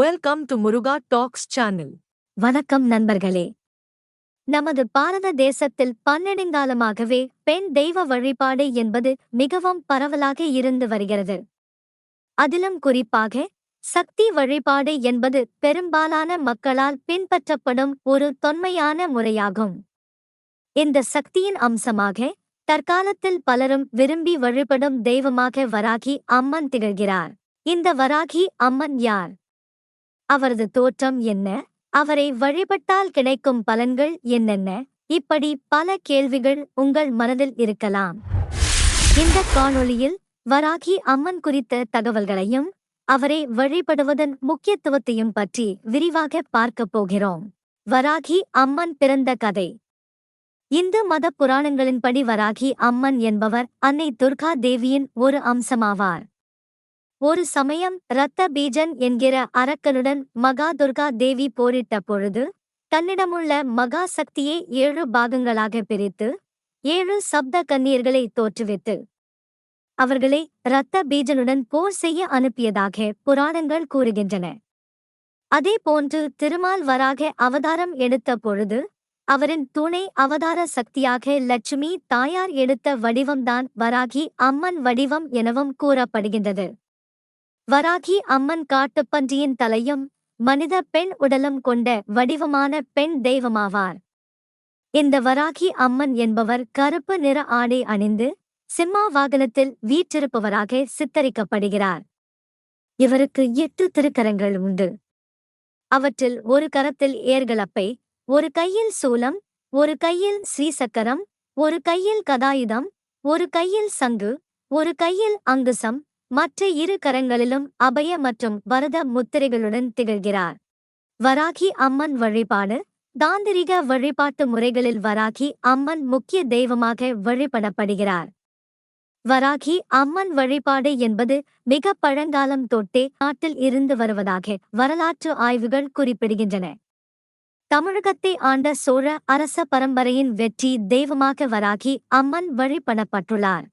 Welcome to Muruga talks channel வணக்கம் நண்பர்களே. நமது பாரத தேசத்தில் பன்னெடுங்காலமாகவே பெண் தெய்வ வழிபாடு என்பது மிகவும் பரவலாக இருந்து வருகிறது. அதிலும் குறிப்பாக சக்தி வழிபாடு என்பது பெரும்பாலான மக்களால் பின்பற்றப்படும் ஒரு தொன்மையான முறையாகும். இந்த சக்தியின் அம்சமாக தற்காலத்தில் பலரும் விரும்பி வழிபடும் தெய்வமாக வராகி அம்மன் திகழ்கிறார். இந்த வராகி அம்மன் யார்? அவரது தோற்றம் என்ன? அவரை வழிபட்டால் கிடைக்கும் பலன்கள் என்னென்ன? இப்படி பல கேள்விகள் உங்கள் மனதில் இருக்கலாம். இந்த காணொளியில் வராகி அம்மன் குறித்த தகவல்களையும் அவரை வழிபடுவதன் முக்கியத்துவத்தையும் பற்றி விரிவாக பார்க்கப் போகிறோம். வராகி அம்மன் பிறந்த கதை. இந்து மத புராணங்களின்படி வராகி அம்மன் என்பவர் அன்னை துர்கா தேவியின் ஒரு அம்சமாவார். ஒரு சமயம் இரத்த பீஜன் என்கிற அரக்கனுடன் மகா துர்கா தேவி போரிட்ட பொழுது தன்னிடமுள்ள மகா சக்தியை ஏழு பாகங்களாக பிரித்து ஏழு சப்த கன்னியர்களை தோற்றுவித்து அவர்களை இரத்த பீஜனுடன் போர் செய்ய அனுப்பியதாக புராணங்கள் கூறுகின்றன. அதேபோன்று திருமால் வராக அவதாரம் எடுத்த பொழுது அவரின் துணை அவதார சக்தியாக லட்சுமி தாயார் எடுத்த வடிவம்தான் வராகி அம்மன் வடிவம் எனவும் கூறப்படுகின்றது. வராகி அம்மன் காட்டுப்பன்றியின் தலையும் மனித பெண் உடலும் கொண்ட வடிவமான பெண் தெய்வமாவார். இந்த வராகி அம்மன் என்பவர் கருப்பு நிற ஆடை அணிந்து சிம்மா வாகனத்தில் வீற்றிருப்பவராக சித்தரிக்கப்படுகிறார். இவருக்கு எட்டு திருக்கரங்கள் உண்டு. அவற்றில் ஒரு கரத்தில் ஏர்களப்பை ஒரு கையில் சூலம் ஒரு கையில் ஸ்ரீசக்கரம் ஒரு கையில் கதாயுதம் ஒரு கையில் சங்கு ஒரு கையில் அங்குசம் மற்ற இரு கரங்களிலும் அபய மற்றும் வரத முத்திரைகளுடன் திகழ்கிறார். வராகி அம்மன் வழிபாடு. தாந்திரிக வழிபாட்டு முறைகளில் வராகி அம்மன் முக்கிய தெய்வமாக வழிபடப்படுகிறார். வராகி அம்மன் வழிபாடு என்பது மிக பழங்காலம் தொட்டே நாட்டில் இருந்து வருவதாக வரலாற்று ஆய்வுகள் குறிப்பிடுகின்றன. தமிழகத்தை ஆண்ட சோழ அரச பரம்பரையின் வெற்றி தெய்வமாக வராகி அம்மன் வழிபடப்பட்டுள்ளார்.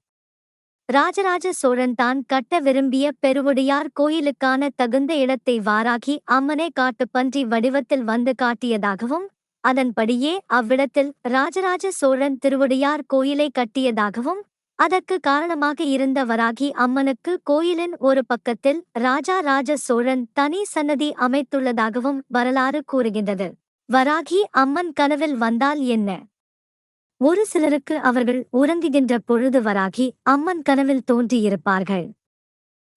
ராஜராஜ சோழன் தான் கட்ட விரும்பிய பெருவுடையார் கோயிலுக்கான தகுந்த இடத்தை வாராகி அம்மனை காட்டுப்பன்றி வடிவத்தில் வந்து காட்டியதாகவும் அதன்படியே அவ்விடத்தில் ராஜராஜ சோழன் திருவுடையார் கோயிலை கட்டியதாகவும் அதற்கு காரணமாக இருந்த வராகி அம்மனுக்கு கோயிலின் ஒரு பக்கத்தில் ராஜா ராஜ சோழன் தனி சன்னதி அமைத்துள்ளதாகவும் வரலாறு கூறுகின்றது. வராகி அம்மன் கனவில் வந்தால் என்ன? ஒரு சிலருக்கு அவர்கள் உறங்குகின்ற பொழுது வராகி அம்மன் கனவில் தோன்றியிருப்பார்கள்.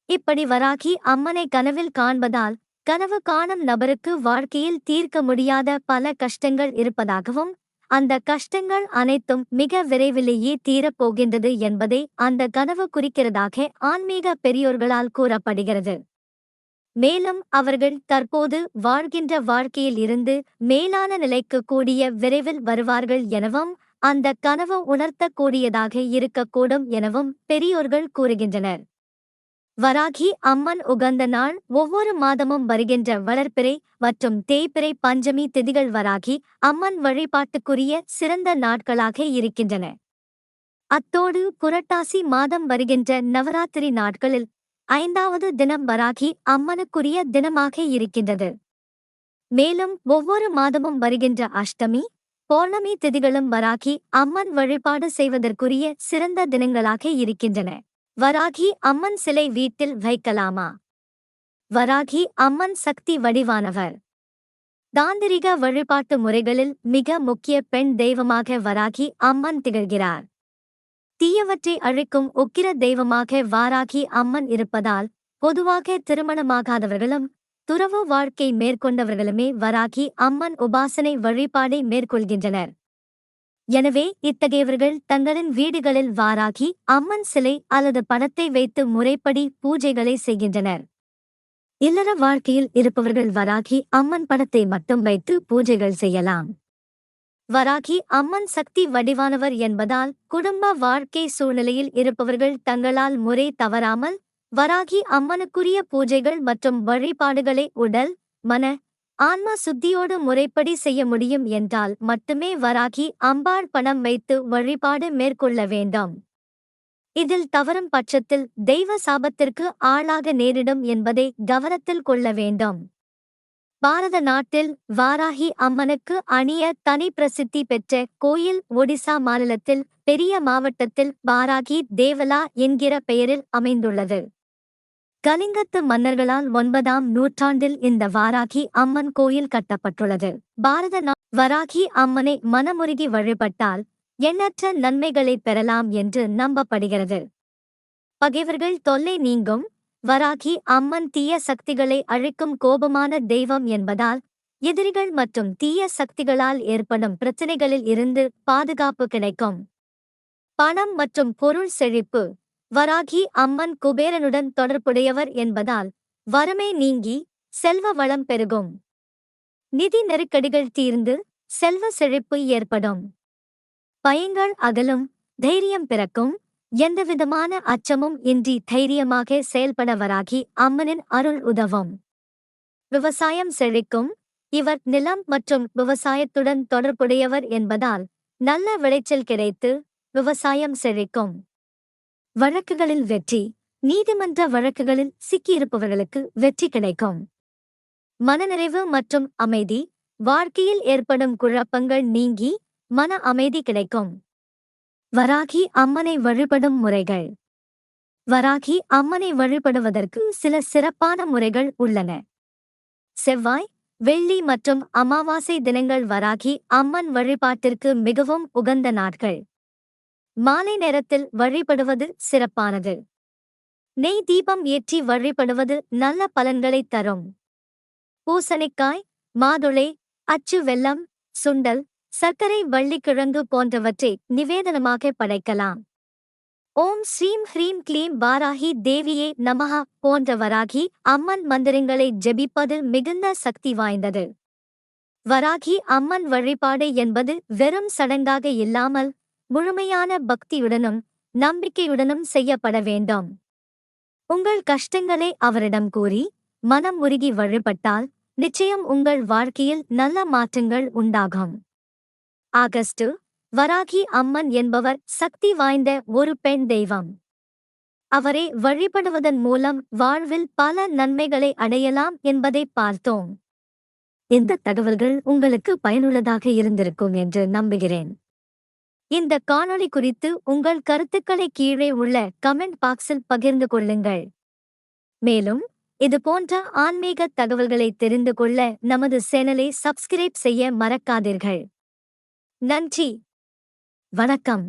இப்படி வராகி அம்மனை கனவில் காண்பதால் கனவு காணும் நபருக்கு வாழ்க்கையில் தீர்க்க முடியாத பல கஷ்டங்கள் இருப்பதாகவும் அந்த கஷ்டங்கள் அனைத்தும் மிக விரைவிலேயே தீரப்போகின்றது என்பதை அந்த கனவு குறிக்கிறதாக ஆன்மீக பெரியோர்களால் கூறப்படுகிறது. மேலும் அவர்கள் தற்போது வாழ்கின்ற வாழ்க்கையில் இருந்து மேலான நிலைக்கு கூடிய விரைவில் வருவார்கள் எனவும் அந்த கனவு உணர்த்தக்கூடியதாக இருக்கக்கூடும் எனவும் பெரியோர்கள் கூறுகின்றனர். வராகி அம்மன் உகந்த நாள் ஒவ்வொரு மாதமும் வருகின்ற வளர்ப்பிறை மற்றும் தேய்பிறை பஞ்சமி திதிகள் வராகி அம்மன் வழிபாட்டுக்குரிய சிறந்த நாட்களாக இருக்கின்றன. அத்தோடு புரட்டாசி மாதம் வருகின்ற நவராத்திரி நாட்களில் ஐந்தாவது தினம் வராகி அம்மனுக்குரிய தினமாக இருக்கின்றது. மேலும் ஒவ்வொரு மாதமும் வருகின்ற அஷ்டமி பௌர்ணமி திதிகளும் வராகி அம்மன் வழிபாடு செய்வதற்குரிய சிறந்த தினங்களாக இருக்கின்றன. வராகி அம்மன் சிலை வீட்டில் வைக்கலாமா? வராகி அம்மன் சக்தி வடிவானவர். தாந்திரிக வழிபாட்டு முறைகளில் மிக முக்கிய பெண் தெய்வமாக வராகி அம்மன் திகழ்கிறார். தீயவற்றை அழிக்கும் உக்கிர தெய்வமாக வாராகி அம்மன் இருப்பதால் பொதுவாக திருமணமாகாதவர்களும் துறவு வாழ்க்கை மேற்கொண்டவர்களுமே வராகி அம்மன் உபாசனை வழிபாடை மேற்கொள்கின்றனர். எனவே இத்தகையவர்கள் தங்களின் வீடுகளில் வாராகி அம்மன் சிலை அல்லது படத்தை வைத்து முறைப்படி பூஜைகளை செய்கின்றனர். இல்லற வாழ்க்கையில் இருப்பவர்கள் வராகி அம்மன் படத்தை மட்டும் வைத்து பூஜைகள் செய்யலாம். வராகி அம்மன் சக்தி வடிவானவர் என்பதால் குடும்ப வாழ்க்கை சூழ்நிலையில் இருப்பவர்கள் தங்களால் முறை தவறாமல் வராகி அம்மனுக்குரிய பூஜைகள் மற்றும் வழிபாடுகளை உடல் மன ஆன்மா சுத்தியோடு முறைப்படி செய்ய முடியும் என்றால் மட்டுமே வராகி அம்பாள் பணம் வைத்து வழிபாடு மேற்கொள்ள வேண்டும். இதில் தவறும் பட்சத்தில் தெய்வ சாபத்திற்கு ஆளாக நேரிடும் என்பதை கவனத்தில் கொள்ள வேண்டும். பாரத நாட்டில் வாராகி அம்மனுக்கு அணிய தனி பிரசித்தி பெற்ற கோயில் ஒடிசா மாநிலத்தில் பெரிய மாவட்டத்தில் வாராகி தேவலா என்கிற பெயரில் அமைந்துள்ளது. கலிங்கத்து மன்னர்களால் ஒன்பதாம் நூற்றாண்டில் இந்த வாராகி அம்மன் கோயில் கட்டப்பட்டுள்ளது. பாரத வராகி அம்மனை மனமுருகி வழிபட்டால் எண்ணற்ற நன்மைகளை பெறலாம் என்று நம்பப்படுகிறது. பகைவர்கள் தொல்லை நீங்கும் வராகி அம்மன் தீய சக்திகளை அழிக்கும் கோபமான தெய்வம் என்பதால் எதிரிகள் மற்றும் தீய சக்திகளால் ஏற்படும் பிரச்சனைகளில் இருந்து பாதுகாப்பு கிடைக்கும். பணம் மற்றும் பொருள் செழிப்பு வராகி அம்மன் குபேரனுடன் தொடர்புடையவர் என்பதால் வறுமை நீங்கி செல்வ வளம் பெருகும். நிதி நெருக்கடிகள் தீர்ந்து செல்வ செழிப்பு ஏற்படும். பயங்கள் அகலும் தைரியம் பிறக்கும் எந்தவிதமான அச்சமும் இன்றி தைரியமாக செயல்பட வராகி அம்மனின் அருள் உதவும். விவசாயம் செழிக்கும் இவர் நிலம் மற்றும் விவசாயத்துடன் தொடர்புடையவர் என்பதால் நல்ல விளைச்சல் கிடைத்து விவசாயம் செழிக்கும். வழக்குகளில் வெற்றி. நீதிமன்ற வழக்குகளில் சிக்கியிருப்பவர்களுக்கு வெற்றி கிடைக்கும். மனநிறைவு மற்றும் அமைதி. வாழ்க்கையில் ஏற்படும் குழப்பங்கள் நீங்கி மன அமைதி கிடைக்கும். வராகி அம்மனை வழிபடும் முறைகள். வராகி அம்மனை வழிபடுவதற்கு சில சிறப்பான முறைகள் உள்ளன. செவ்வாய் வெள்ளி மற்றும் அமாவாசை தினங்கள் வராகி அம்மன் வழிபாட்டிற்கு மிகவும் உகந்த நாட்கள். மாலை நேரத்தில் வழிபடுவது சிறப்பானது. நெய் தீபம் ஏற்றி வழிபடுவது நல்ல பலன்களைத் தரும். பூசணிக்காய் மாதுளை அச்சு வெல்லம் சுண்டல் சர்க்கரை வள்ளிக்கிழங்கு போன்றவற்றை நிவேதனமாக படைக்கலாம். ஓம் ஸ்ரீம் ஹ்ரீம் க்ளீம் வாராகி தேவியே நமஹா போன்ற வராகி அம்மன் மந்திரங்களை ஜெபிப்பது மிகுந்த சக்தி வாய்ந்தது. வராகி அம்மன் வழிபாடு என்பது வெறும் சடங்காக இல்லாமல் முழுமையான பக்தியுடனும் நம்பிக்கையுடனும் செய்யப்பட வேண்டும். உங்கள் கஷ்டங்களை அவரிடம் கூறி மனம் உருகி வழிபட்டால் நிச்சயம் உங்கள் வாழ்க்கையில் நல்ல மாற்றங்கள் உண்டாகும். ஆகஸ்டு வராகி அம்மன் என்பவர் சக்தி வாய்ந்த ஒரு பெண் தெய்வம். அவரை வழிபடுவதன் மூலம் வாழ்வில் பல நன்மைகளை அடையலாம் என்பதை பார்த்தோம். இந்த தகவல்கள் உங்களுக்கு பயனுள்ளதாக இருந்திருக்கும் என்று நம்புகிறேன். இந்த காணொளி குறித்து உங்கள் கருத்துக்களை கீழே உள்ள கமெண்ட் பாக்ஸில் பகிர்ந்து கொள்ளுங்கள். மேலும் இது போன்ற ஆன்மீக தகவல்களை தெரிந்து கொள்ள நமது சேனலை சப்ஸ்கிரைப் செய்ய மறக்காதீர்கள். நன்றி. வணக்கம்.